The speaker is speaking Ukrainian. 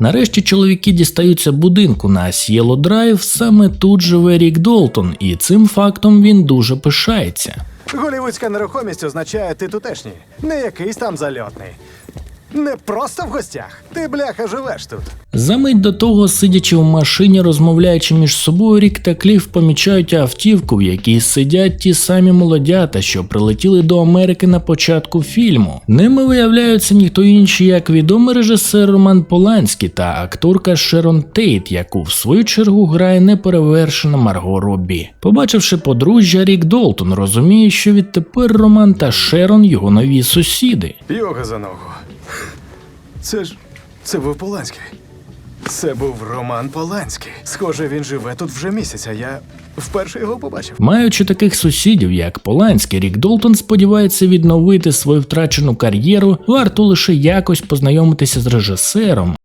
Нарешті чоловіки дістаються будинку на Сієло Драйв. Саме тут живе Рік Долтон, і цим фактом він дуже пишається. Голівудська нерухомість означає ти тутешній, не якийсь там зальотний. Не просто в гостях. Ти бляха живеш тут. Замить до того, сидячи в машині, розмовляючи між собою, Рік та Кліф помічають автівку, в якій сидять ті самі молодята, що прилетіли до Америки на початку фільму. Ними виявляються ніхто інший, як відомий режисер Роман Поланський та акторка Шерон Тейт, яку в свою чергу грає неперевершена Марго Робі. Побачивши подружжя, Рік Долтон розуміє, що відтепер Роман та Шерон його нові сусіди. Йога за ногу. Це ж. Це був Поланський. Це був Роман Поланський. Схоже, він живе тут вже місяця. я вперше його побачив. Маючи таких сусідів, як Поланський, Рік Долтон сподівається відновити свою втрачену кар'єру, варто лише якось познайомитися з режисером,